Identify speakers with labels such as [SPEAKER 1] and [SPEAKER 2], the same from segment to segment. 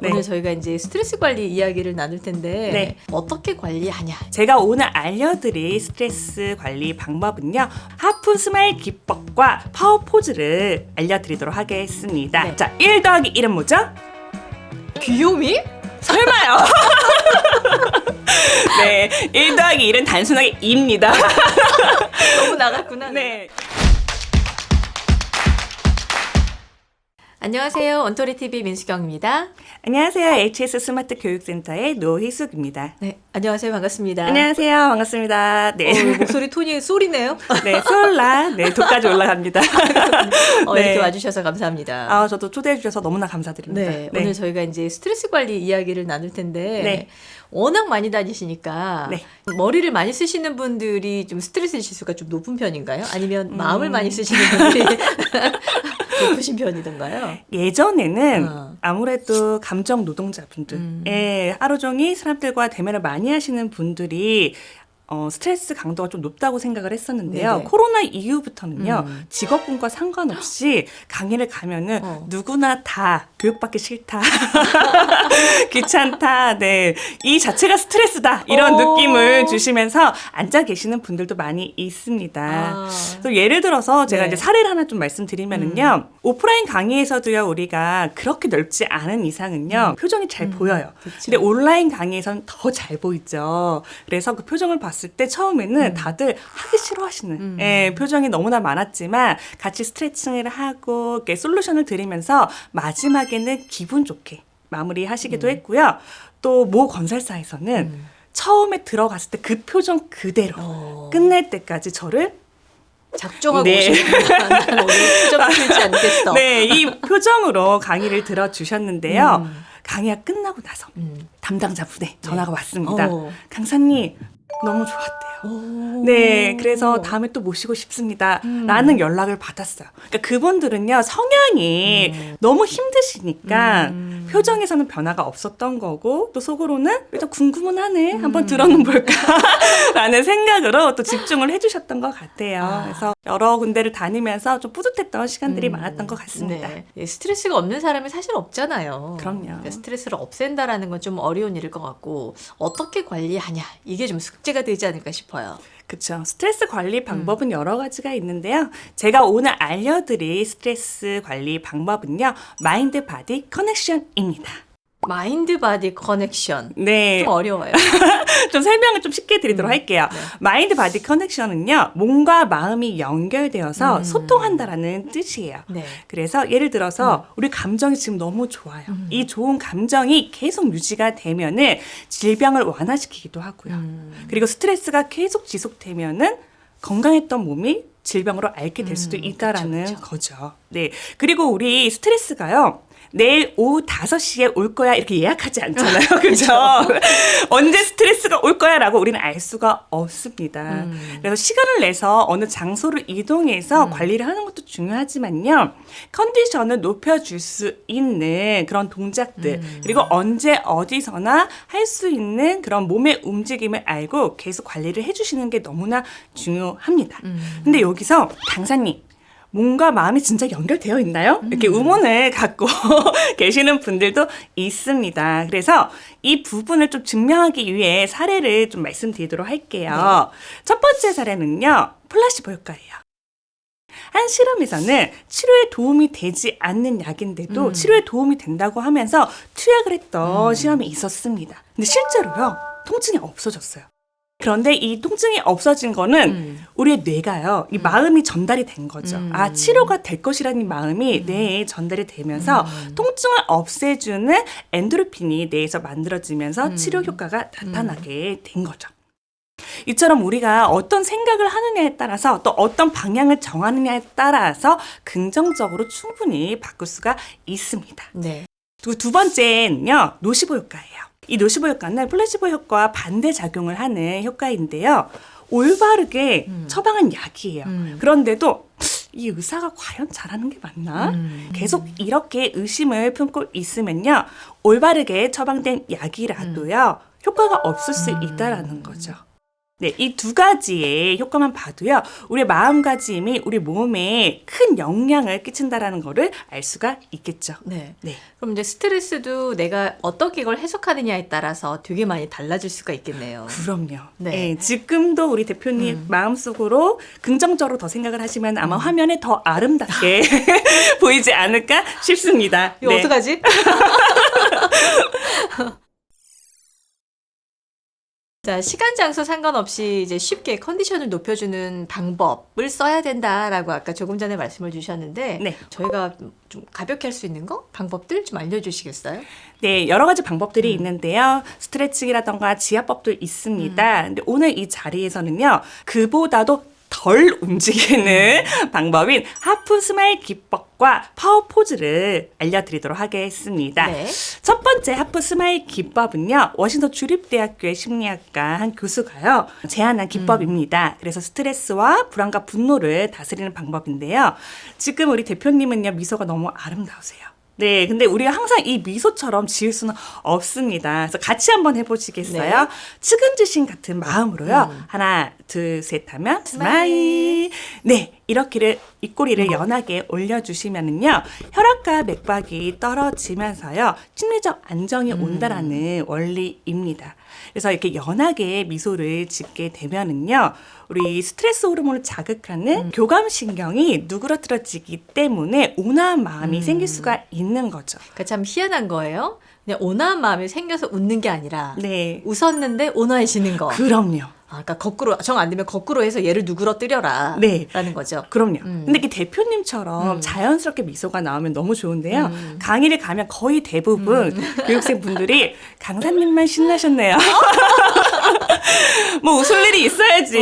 [SPEAKER 1] 네.
[SPEAKER 2] 오늘 저희가 이제 스트레스 관리 이야기를 나눌 텐데
[SPEAKER 1] 네.
[SPEAKER 2] 어떻게 관리하냐?
[SPEAKER 1] 제가 오늘 알려드릴 스트레스 관리 방법은요. 하프 스마일 기법과 파워 포즈를 알려드리도록 하겠습니다.
[SPEAKER 2] 네.
[SPEAKER 1] 자, 1 더하기 1은 뭐죠?
[SPEAKER 2] 귀요미?
[SPEAKER 1] 설마요. 네, 1 더하기 1은 단순하게 2입니다.
[SPEAKER 2] 너무 나갔구나.
[SPEAKER 1] 네.
[SPEAKER 2] 안녕하세요. 언토리 TV 민수경입니다.
[SPEAKER 1] 안녕하세요. HS 스마트 교육센터의 노희숙입니다.
[SPEAKER 2] 네, 안녕하세요. 반갑습니다.
[SPEAKER 1] 안녕하세요. 반갑습니다. 네.
[SPEAKER 2] 어, 목소리 톤이 쏠이네요.
[SPEAKER 1] 네, 솔라. 네, 도까지 올라갑니다.
[SPEAKER 2] 어,
[SPEAKER 1] 네.
[SPEAKER 2] 이렇게 와주셔서 감사합니다.
[SPEAKER 1] 아, 저도 초대해 주셔서 너무나 감사드립니다.
[SPEAKER 2] 네, 오늘 저희가 이제 스트레스 관리 이야기를 나눌 텐데
[SPEAKER 1] 네.
[SPEAKER 2] 워낙 많이 다니시니까
[SPEAKER 1] 네.
[SPEAKER 2] 머리를 많이 쓰시는 분들이 좀 스트레스 지수가 좀 높은 편인가요? 아니면
[SPEAKER 1] 음.
[SPEAKER 2] 마음을 많이 쓰시는 분들이 높으신 편이던가요?
[SPEAKER 1] 예전에는
[SPEAKER 2] 어.
[SPEAKER 1] 아무래도 감정 노동자분들,
[SPEAKER 2] 음.
[SPEAKER 1] 예, 하루 종일 사람들과 대면을 많이 하시는 분들이 어, 스트레스 강도가 좀 높다고 생각을 했었는데요.
[SPEAKER 2] 네네.
[SPEAKER 1] 코로나 이후부터는요,
[SPEAKER 2] 음.
[SPEAKER 1] 직업군과 상관없이 강의를 가면은
[SPEAKER 2] 어.
[SPEAKER 1] 누구나 다 교육받기 싫다. 귀찮다. 네. 이 자체가 스트레스다. 이런
[SPEAKER 2] 오.
[SPEAKER 1] 느낌을 주시면서 앉아 계시는 분들도 많이 있습니다.
[SPEAKER 2] 아.
[SPEAKER 1] 그래서 예를 들어서 제가
[SPEAKER 2] 네. 음.
[SPEAKER 1] 이제 사례를 하나 좀 말씀드리면은요. 오프라인 강의에서도요, 우리가 그렇게 넓지 않은 이상은요, 표정이 잘 보여요.
[SPEAKER 2] 음. 그쵸.
[SPEAKER 1] 근데 온라인 강의에서는 더잘 보이죠. 그래서 그 표정을 봤을 때 처음에는 다들 하기 싫어하시는
[SPEAKER 2] 음.
[SPEAKER 1] 예, 표정이 너무나 많았지만 같이 스트레칭을 하고 이렇게 솔루션을 드리면서 마지막에는 기분 좋게 마무리하시기도 했고요. 또 모 건설사에서는
[SPEAKER 2] 음.
[SPEAKER 1] 처음에 들어갔을 때 그 표정 그대로
[SPEAKER 2] 어.
[SPEAKER 1] 끝낼 때까지 저를
[SPEAKER 2] 작정하고
[SPEAKER 1] 네.
[SPEAKER 2] 오시는구나. 난 오늘 표정 풀지 않겠어.
[SPEAKER 1] 네, 이 표정으로 강의를 들어주셨는데요.
[SPEAKER 2] 음.
[SPEAKER 1] 강의가 끝나고 나서
[SPEAKER 2] 음.
[SPEAKER 1] 담당자 분에 전화가 왔습니다.
[SPEAKER 2] 어.
[SPEAKER 1] 강사님, 너무 좋았대요.
[SPEAKER 2] 오.
[SPEAKER 1] 네, 그래서 다음에 또 모시고 싶습니다. 라는 연락을 받았어요. 그러니까 그분들은요, 성향이 너무 힘드시니까
[SPEAKER 2] 음.
[SPEAKER 1] 표정에서는 변화가 없었던 거고, 또 속으로는 일단 궁금은 하네. 한번 들어는 볼까? 라는 생각으로 또 집중을 해주셨던 것 같아요.
[SPEAKER 2] 아.
[SPEAKER 1] 그래서 여러 군데를 다니면서 좀 뿌듯했던 시간들이 많았던 것 같습니다.
[SPEAKER 2] 네. 예, 스트레스가 없는 사람이 사실 없잖아요.
[SPEAKER 1] 그럼요.
[SPEAKER 2] 그러니까 스트레스를 없앤다라는 건 좀 어려운 일일 것 같고 어떻게 관리하냐 이게 좀 숙제가 되지 않을까 싶어요.
[SPEAKER 1] 그렇죠. 스트레스
[SPEAKER 2] 음.
[SPEAKER 1] 관리 방법은 여러 가지가 있는데요. 제가 오늘 알려드릴 스트레스 관리 방법은요. 마인드 바디 커넥션입니다.
[SPEAKER 2] 마인드 바디 커넥션
[SPEAKER 1] 네.
[SPEAKER 2] 좀 어려워요.
[SPEAKER 1] 좀 설명을 좀 쉽게 드리도록
[SPEAKER 2] 음,
[SPEAKER 1] 할게요.
[SPEAKER 2] 네.
[SPEAKER 1] 마인드 바디 커넥션은요. 몸과 마음이 연결되어서
[SPEAKER 2] 음.
[SPEAKER 1] 소통한다라는 뜻이에요.
[SPEAKER 2] 네.
[SPEAKER 1] 그래서 예를 들어서 우리 감정이 지금 너무 좋아요.
[SPEAKER 2] 음.
[SPEAKER 1] 이 좋은 감정이 계속 유지가 되면은 질병을 완화시키기도 하고요.
[SPEAKER 2] 음.
[SPEAKER 1] 그리고 스트레스가 계속 지속되면은 건강했던 몸이 질병으로 앓게 될 수도
[SPEAKER 2] 음,
[SPEAKER 1] 있다라는
[SPEAKER 2] 그쵸.
[SPEAKER 1] 거죠. 네. 그리고 우리 스트레스가요. 내일 오후 5시에 올 거야 이렇게 예약하지 않잖아요. 그죠? 언제 스트레스가 올 거야라고 우리는 알 수가 없습니다.
[SPEAKER 2] 음.
[SPEAKER 1] 그래서 시간을 내서 어느 장소를 이동해서 관리를 하는 것도 중요하지만요. 컨디션을 높여 줄 수 있는 그런 동작들,
[SPEAKER 2] 음.
[SPEAKER 1] 그리고 언제 어디서나 할 수 있는 그런 몸의 움직임을 알고 계속 관리를 해 주시는 게 너무나 중요합니다.
[SPEAKER 2] 음.
[SPEAKER 1] 근데 여기서 강사님, 몸과 마음이 진짜 연결되어 있나요? 이렇게 의문을 갖고 계시는 분들도 있습니다. 그래서 이 부분을 좀 증명하기 위해 사례를 좀 말씀드리도록 할게요. 첫 번째 사례는요, 플라시보 효과예요. 한 실험에서는 치료에 도움이 되지 않는 약인데도
[SPEAKER 2] 음.
[SPEAKER 1] 치료에 도움이 된다고 하면서 투약을 했던 실험이 있었습니다. 근데 실제로요, 통증이 없어졌어요. 그런데 이 통증이 없어진 거는
[SPEAKER 2] 음.
[SPEAKER 1] 우리의 뇌가요, 이 마음이 전달이 된 거죠.
[SPEAKER 2] 음.
[SPEAKER 1] 아, 치료가 될 것이라는 이 마음이 뇌에 전달이 되면서
[SPEAKER 2] 음.
[SPEAKER 1] 통증을 없애주는 엔도르핀이 뇌에서 만들어지면서
[SPEAKER 2] 음.
[SPEAKER 1] 치료 효과가 나타나게 된 거죠. 이처럼 우리가 어떤 생각을 하느냐에 따라서 또 어떤 방향을 정하느냐에 따라서 긍정적으로 충분히 바꿀 수가 있습니다.
[SPEAKER 2] 네.
[SPEAKER 1] 그리고 두 번째는요, 노시보 효과예요. 이 노시보 효과는 플라시보 효과와 반대 작용을 하는 효과인데요. 올바르게
[SPEAKER 2] 음.
[SPEAKER 1] 처방한 약이에요.
[SPEAKER 2] 음.
[SPEAKER 1] 그런데도 이 의사가 과연 잘하는 게 맞나?
[SPEAKER 2] 음.
[SPEAKER 1] 계속 이렇게 의심을 품고 있으면요. 올바르게 처방된 약이라도요. 효과가 없을 수
[SPEAKER 2] 음.
[SPEAKER 1] 있다라는 거죠. 네, 이 두 가지의 효과만 봐도요, 우리 마음가짐이 우리 몸에 큰 영향을 끼친다라는 거를 알 수가 있겠죠.
[SPEAKER 2] 네.
[SPEAKER 1] 네.
[SPEAKER 2] 그럼 이제 스트레스도 내가 어떻게 이걸 해석하느냐에 따라서 되게 많이 달라질 수가 있겠네요.
[SPEAKER 1] 그럼요.
[SPEAKER 2] 네.
[SPEAKER 1] 네. 지금도 우리 대표님 마음속으로 긍정적으로 더 생각을 하시면 아마 화면에 더 아름답게 보이지 않을까 싶습니다.
[SPEAKER 2] 이거
[SPEAKER 1] 네.
[SPEAKER 2] 어떡하지? 자, 시간 장소 상관없이 이제 쉽게 컨디션을 높여주는 방법을 써야 된다라고 아까 조금 전에 말씀을 주셨는데
[SPEAKER 1] 네.
[SPEAKER 2] 저희가 좀 가볍게 할 수 있는 거 방법들 좀 알려주시겠어요?
[SPEAKER 1] 네, 여러 가지
[SPEAKER 2] 음.
[SPEAKER 1] 방법들이 있는데요. 스트레칭이라던가 지압법도 있습니다.
[SPEAKER 2] 음.
[SPEAKER 1] 근데 오늘 이 자리에서는요, 그보다도 덜 움직이는
[SPEAKER 2] 음.
[SPEAKER 1] 방법인 하프 스마일 기법과 파워 포즈를 알려드리도록 하겠습니다.
[SPEAKER 2] 네.
[SPEAKER 1] 첫 번째 하프 스마일 기법은요, 워싱턴 주립대학교의 심리학과 한 교수가요, 제안한 기법입니다. 그래서 스트레스와 불안과 분노를 다스리는 방법인데요. 지금 우리 대표님은요, 미소가 너무 아름다우세요. 네, 근데 우리가 항상 이 미소처럼 지을 수는 없습니다. 그래서 같이 한번 해보시겠어요?
[SPEAKER 2] 네.
[SPEAKER 1] 측은지심 같은 마음으로요. 하나, 둘, 셋 하면 스마일. 네, 이렇게를 입꼬리를 연하게 올려주시면은요, 혈압과 맥박이 떨어지면서요, 심리적 안정이 온다라는 원리입니다. 그래서 이렇게 연하게 미소를 짓게 되면은요, 우리 스트레스 호르몬을 자극하는 교감신경이 누그러뜨려지기 때문에 온화한 마음이 생길 수가 있는 거죠.
[SPEAKER 2] 그러니까 참 희한한 거예요. 그냥 온화한 마음이 생겨서 웃는 게 아니라
[SPEAKER 1] 네.
[SPEAKER 2] 웃었는데 온화해지는 거.
[SPEAKER 1] 그럼요.
[SPEAKER 2] 아, 그러니까 거꾸로 정 안 되면 거꾸로 해서 얘를 누그러뜨려라.
[SPEAKER 1] 네.
[SPEAKER 2] 라는 거죠.
[SPEAKER 1] 그럼요.
[SPEAKER 2] 음.
[SPEAKER 1] 근데 이 대표님처럼
[SPEAKER 2] 음.
[SPEAKER 1] 자연스럽게 미소가 나오면 너무 좋은데요.
[SPEAKER 2] 음.
[SPEAKER 1] 강의를 가면 거의 대부분 교육생 분들이 강사님만 신나셨네요. 뭐 웃을 일이 있어야지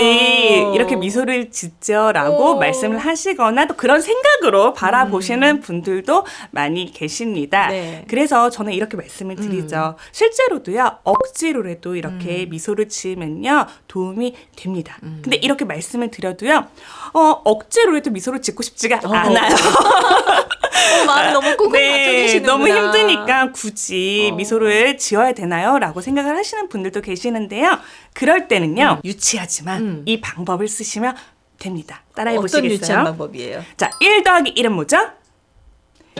[SPEAKER 2] 어.
[SPEAKER 1] 이렇게 미소를 짓죠라고
[SPEAKER 2] 어.
[SPEAKER 1] 말씀을 하시거나 또 그런 생각으로 바라보시는 분들도 많이 계십니다.
[SPEAKER 2] 음. 네. 음.
[SPEAKER 1] 그래서 저는 이렇게 말씀을 드리죠. 실제로도요 억지로라도 이렇게 미소를 지으면요 도움이 됩니다.
[SPEAKER 2] 음.
[SPEAKER 1] 근데 이렇게 말씀을 드려도요 어 억지로라도 미소를 짓고 싶지가
[SPEAKER 2] 어.
[SPEAKER 1] 않아요.
[SPEAKER 2] 어, 마음 너무 닫혀
[SPEAKER 1] 네,
[SPEAKER 2] 계시는구나.
[SPEAKER 1] 너무 힘드니까 굳이
[SPEAKER 2] 어.
[SPEAKER 1] 미소를 지어야 되나요? 라고 생각을 하시는 분들도 계시는데요. 그럴 때는요, 유치하지만
[SPEAKER 2] 음.
[SPEAKER 1] 이 방법을 쓰시면 됩니다. 따라해
[SPEAKER 2] 어떤 유치한
[SPEAKER 1] 보시겠어요?
[SPEAKER 2] 방법이에요?
[SPEAKER 1] 자, 1 더하기 1은 뭐죠?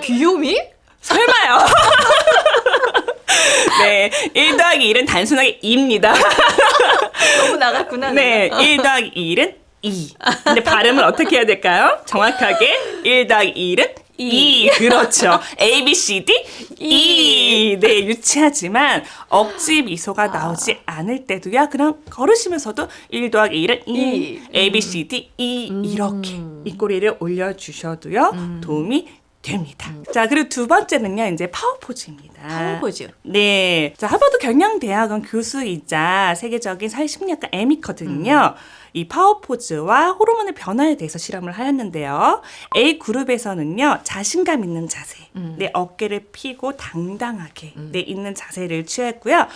[SPEAKER 2] 귀요미?
[SPEAKER 1] 설마요. 네, 1 더하기 1은 단순하게 2입니다.
[SPEAKER 2] 너무 나갔구나.
[SPEAKER 1] 네,
[SPEAKER 2] 내가.
[SPEAKER 1] 1 더하기 1은 2. 근데 발음을 어떻게 해야 될까요? 정확하게 1 더하기 1은 2. 그렇죠. A, B, C, D, E. 네, 유치하지만 억지 미소가 나오지 않을 때도요. 그냥 걸으시면서도 1 더하기 1은 2.
[SPEAKER 2] 이.
[SPEAKER 1] A, B, C, D, E. 이렇게 입꼬리를 올려주셔도요. 도움이 됩니다. 자, 그리고 두 번째는요, 이제 파워 포즈입니다.
[SPEAKER 2] 파워포즈.
[SPEAKER 1] 네. 자, 하버드 경영대학원 교수이자 세계적인 사회심리학과 M이거든요. 이 파워 포즈와 호르몬의 변화에 대해서 실험을 하였는데요. A 그룹에서는요, 자신감 있는 자세, 내 어깨를 펴고 당당하게 내 있는 자세를 취했고요.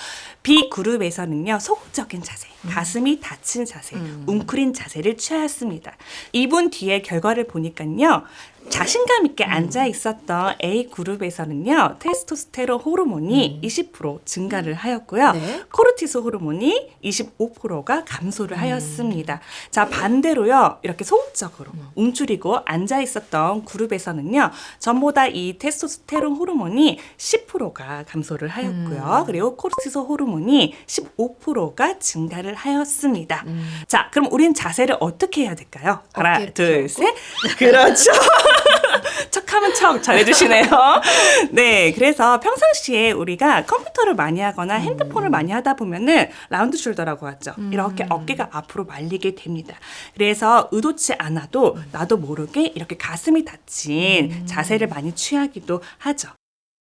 [SPEAKER 1] B 그룹에서는요, 소극적인 자세, 가슴이 닫힌 자세, 웅크린 자세를 취하였습니다. 이분 뒤에 결과를 보니까요, 자신감 있게 앉아 있었던 A 그룹에서는요 테스토스테론 호르몬이 20% 증가를 하였고요
[SPEAKER 2] 네.
[SPEAKER 1] 코르티솔 호르몬이 25%가 감소를 하였습니다. 자 반대로요 이렇게 소극적으로 움츠리고 앉아 있었던 그룹에서는요 전보다 이 테스토스테론 호르몬이 10%가 감소를 하였고요 그리고 코르티솔 호르몬이 15%가 증가를 하였습니다. 자 그럼 우린 자세를 어떻게 해야 될까요? 하나
[SPEAKER 2] 어깨
[SPEAKER 1] 둘 셋 그렇죠. 척하면 척 잘해주시네요. 네, 그래서 평상시에 우리가 컴퓨터를 많이 하거나 핸드폰을 많이 하다 보면은 라운드 숄더라고 하죠. 이렇게 어깨가 앞으로 말리게 됩니다. 그래서 의도치 않아도 나도 모르게 이렇게 가슴이 닫힌 자세를 많이 취하기도 하죠.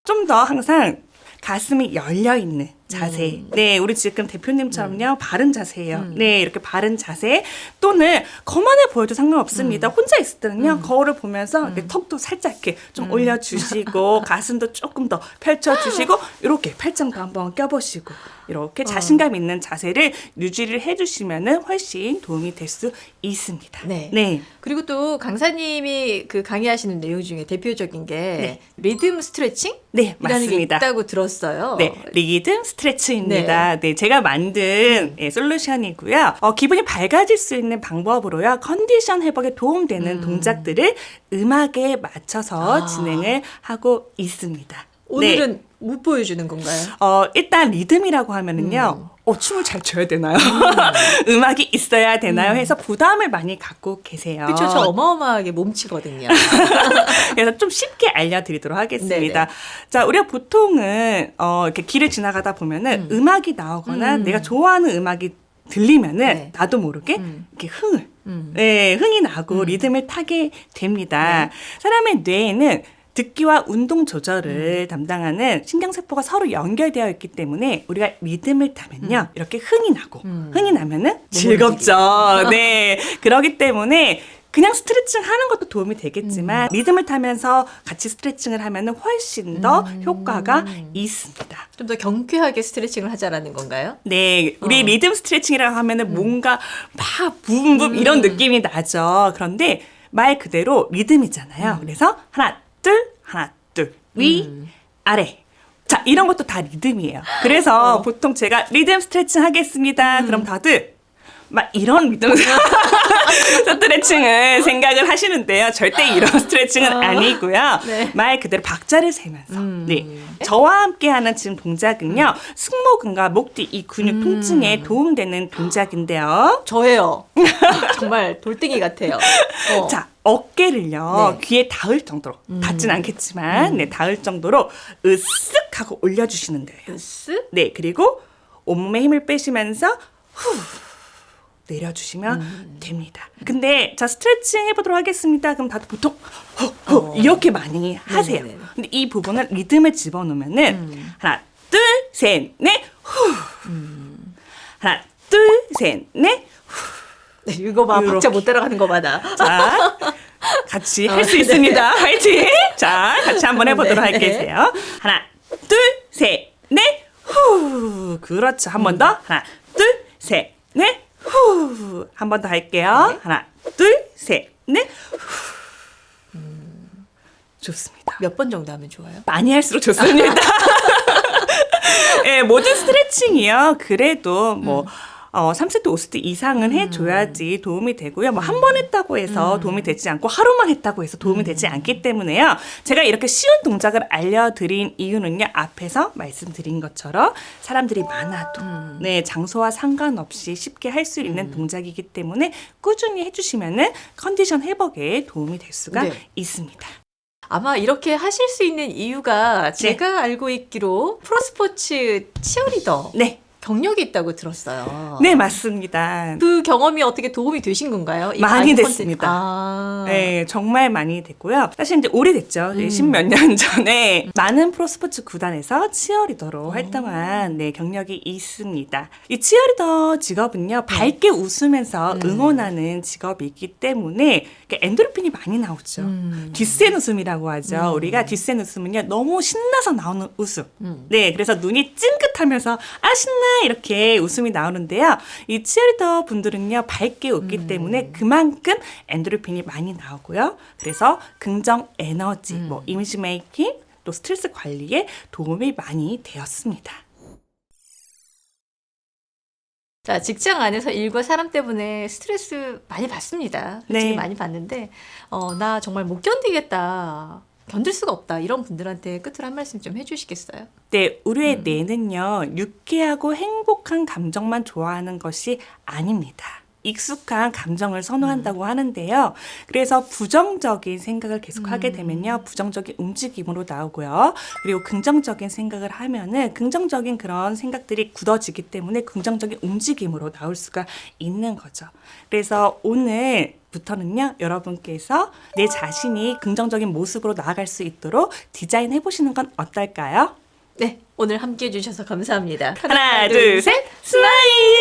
[SPEAKER 1] 좀 더 항상 가슴이 열려 있는 자세. 네, 우리 지금 대표님처럼요, 바른 자세예요. 네, 이렇게 바른 자세 또는 거만해 보여도 상관없습니다. 혼자 있을 때는요, 거울을 보면서 이렇게 턱도 살짝 이렇게 좀 올려주시고 가슴도 조금 더 펼쳐주시고 이렇게 팔짱도 한번 껴보시고 이렇게 자신감 있는 자세를 유지를 해주시면은 훨씬 도움이 될 수 있습니다.
[SPEAKER 2] 네.
[SPEAKER 1] 네.
[SPEAKER 2] 그리고 또 강사님이 그 강의하시는 내용 중에 대표적인 게
[SPEAKER 1] 네.
[SPEAKER 2] 리듬 스트레칭?
[SPEAKER 1] 네,
[SPEAKER 2] 이라는 게
[SPEAKER 1] 맞습니다.
[SPEAKER 2] 있다고 들었어요.
[SPEAKER 1] 네, 리듬 스트레치입니다. 네, 제가 만든 예, 솔루션이고요. 어, 기분이 밝아질 수 있는 방법으로요. 컨디션 회복에 도움되는 동작들을 음악에 맞춰서
[SPEAKER 2] 아.
[SPEAKER 1] 진행을 하고 있습니다. 네.
[SPEAKER 2] 오늘은 못 보여주는 건가요?
[SPEAKER 1] 어, 일단 리듬이라고 하면은요. 어, 춤을 잘 춰야 되나요? 음. 악이 있어야 되나요? 해서 부담을 많이 갖고 계세요.
[SPEAKER 2] 그렇죠. 저 어마어마하게 몸치거든요.
[SPEAKER 1] 그래서 좀 쉽게 알려드리도록 하겠습니다.
[SPEAKER 2] 네네.
[SPEAKER 1] 자, 우리가 보통은 어, 이렇게 길을 지나가다 보면은 음. 악이 나오거나
[SPEAKER 2] 음.
[SPEAKER 1] 내가 좋아하는 음악이 들리면은
[SPEAKER 2] 네.
[SPEAKER 1] 나도 모르게
[SPEAKER 2] 음.
[SPEAKER 1] 이렇게 흥을
[SPEAKER 2] 음.
[SPEAKER 1] 네, 흥이 나고 리듬을 타게 됩니다. 사람의 뇌에는 듣기와 운동 조절을 담당하는 신경세포가 서로 연결되어 있기 때문에 우리가 리듬을 타면요. 이렇게 흥이 나고
[SPEAKER 2] 음.
[SPEAKER 1] 흥이 나면은 즐겁죠. 네. 그러기 때문에 그냥 스트레칭 하는 것도 도움이 되겠지만 리듬을 타면서 같이 스트레칭을 하면은 훨씬 더 효과가 있습니다.
[SPEAKER 2] 좀 더 경쾌하게 스트레칭을 하자라는 건가요?
[SPEAKER 1] 네, 우리
[SPEAKER 2] 어.
[SPEAKER 1] 리듬 스트레칭이라고 하면은 뭔가 막 붐붐 이런 느낌이 나죠. 그런데 말 그대로 리듬이잖아요. 그래서 하나, 둘, 하나, 둘, 위,
[SPEAKER 2] 음.
[SPEAKER 1] 아래. 자, 이런 것도 다 리듬이에요. 그래서 보통 제가 리듬 스트레칭 하겠습니다. 그럼 다들 막 이런 리듬 스트레칭을 생각을 하시는데요. 절대 이런 스트레칭은 아니고요.
[SPEAKER 2] 네.
[SPEAKER 1] 말 그대로 박자를 세면서.
[SPEAKER 2] 음.
[SPEAKER 1] 네. 저와 함께 하는 지금 동작은요. 승모근과 목 뒤 이 근육
[SPEAKER 2] 음.
[SPEAKER 1] 통증에 도움되는 동작인데요.
[SPEAKER 2] 저예요. 정말 돌덩이 같아요. 어.
[SPEAKER 1] 자, 어깨를요.
[SPEAKER 2] 네.
[SPEAKER 1] 귀에 닿을 정도로 닿진 않겠지만 네, 닿을 정도로 으쓱 하고 올려 주시는 거예요.
[SPEAKER 2] 으스?
[SPEAKER 1] 네, 그리고 온몸에 힘을 빼시면서 후 내려주시면
[SPEAKER 2] 음.
[SPEAKER 1] 됩니다. 근데 자 스트레칭 해보도록 하겠습니다. 그럼 다들 보통 후, 후
[SPEAKER 2] 어.
[SPEAKER 1] 이렇게 많이 하세요.
[SPEAKER 2] 네네네. 음.
[SPEAKER 1] 근데 이 부분은 리듬을 집어넣으면은 하나, 둘, 셋, 넷, 후.
[SPEAKER 2] 음.
[SPEAKER 1] 하나, 둘, 셋, 넷.
[SPEAKER 2] 네, 이거 봐.
[SPEAKER 1] 이렇게.
[SPEAKER 2] 박자 못 따라가는 거 봐라.
[SPEAKER 1] 자, 같이
[SPEAKER 2] 어,
[SPEAKER 1] 할수
[SPEAKER 2] 네.
[SPEAKER 1] 있습니다. 화이팅! 자, 같이 한번 해보도록
[SPEAKER 2] 네, 네.
[SPEAKER 1] 할게요. 하나, 둘, 셋, 넷, 후. 그렇죠. 한 번 더. 하나, 둘, 셋, 넷, 후. 한 번 더 할게요.
[SPEAKER 2] 네.
[SPEAKER 1] 하나, 둘, 셋, 넷, 후. 좋습니다.
[SPEAKER 2] 몇 번 정도 하면 좋아요?
[SPEAKER 1] 많이 할수록 좋습니다. 예, 모든 스트레칭이요. 그래도 뭐 어, 3세트, 5세트 이상은 해줘야지 도움이 되고요. 뭐 한 번 했다고 해서 도움이 되지 않고 하루만 했다고 해서 도움이 되지 않기 때문에요. 제가 이렇게 쉬운 동작을 알려드린 이유는요. 앞에서 말씀드린 것처럼 사람들이 많아도 네 장소와 상관없이 쉽게 할 수 있는 동작이기 때문에 꾸준히 해주시면은 컨디션 회복에 도움이 될 수가
[SPEAKER 2] 네.
[SPEAKER 1] 있습니다.
[SPEAKER 2] 아마 이렇게 하실 수 있는 이유가 제가 알고 있기로 프로스포츠 치어리더
[SPEAKER 1] 네,
[SPEAKER 2] 경력이 있다고 들었어요.
[SPEAKER 1] 네 맞습니다.
[SPEAKER 2] 그 경험이 어떻게 도움이 되신 건가요? 이
[SPEAKER 1] 많이 됐습니다.
[SPEAKER 2] 아.
[SPEAKER 1] 네, 정말 많이 됐고요. 사실 이제 오래됐죠.
[SPEAKER 2] 음.
[SPEAKER 1] 십몇 년 전에 많은 프로스포츠 구단에서 치어리더로 활동한 네, 경력이 있습니다. 이 치어리더 직업은요, 밝게 웃으면서
[SPEAKER 2] 음.
[SPEAKER 1] 응원하는 직업이기 때문에 엔도르핀이 많이 나오죠.
[SPEAKER 2] 음.
[SPEAKER 1] 뒷센 웃음이라고 하죠. 우리가 뒷센 웃음은요, 너무 신나서 나오는 웃음.
[SPEAKER 2] 음.
[SPEAKER 1] 네, 그래서 눈이 찡긋하면서 아 신나 이렇게 웃음이 나오는데요. 이 치어리더 분들은요 밝게 웃기
[SPEAKER 2] 음.
[SPEAKER 1] 때문에 그만큼 엔도르핀이 많이 나오고요. 그래서 긍정 에너지,
[SPEAKER 2] 음.
[SPEAKER 1] 뭐 이미지 메이킹, 또 스트레스 관리에 도움이 많이 되었습니다.
[SPEAKER 2] 자, 직장 안에서 일과 사람 때문에 스트레스 많이 받습니다. 솔직히
[SPEAKER 1] 네.
[SPEAKER 2] 많이 받는데, 어, 나 정말 못 견디겠다. 견딜 수가 없다. 이런 분들한테 끝으로 한 말씀 좀 해주시겠어요?
[SPEAKER 1] 네, 우리의
[SPEAKER 2] 음.
[SPEAKER 1] 뇌는요, 유쾌하고 행복한 감정만 좋아하는 것이 아닙니다. 익숙한 감정을 선호한다고
[SPEAKER 2] 음.
[SPEAKER 1] 하는데요. 그래서 부정적인 생각을 계속
[SPEAKER 2] 음.
[SPEAKER 1] 하게 되면요, 부정적인 움직임으로 나오고요. 그리고 긍정적인 생각을 하면은 긍정적인 그런 생각들이 굳어지기 때문에 긍정적인 움직임으로 나올 수가 있는 거죠. 그래서 오늘 부터는요, 여러분께서 내 자신이 긍정적인 모습으로 나아갈 수 있도록 디자인해 보시는 건 어떨까요?
[SPEAKER 2] 네, 오늘 함께 해주셔서 감사합니다.
[SPEAKER 1] 하나, 둘, 셋, 스마일!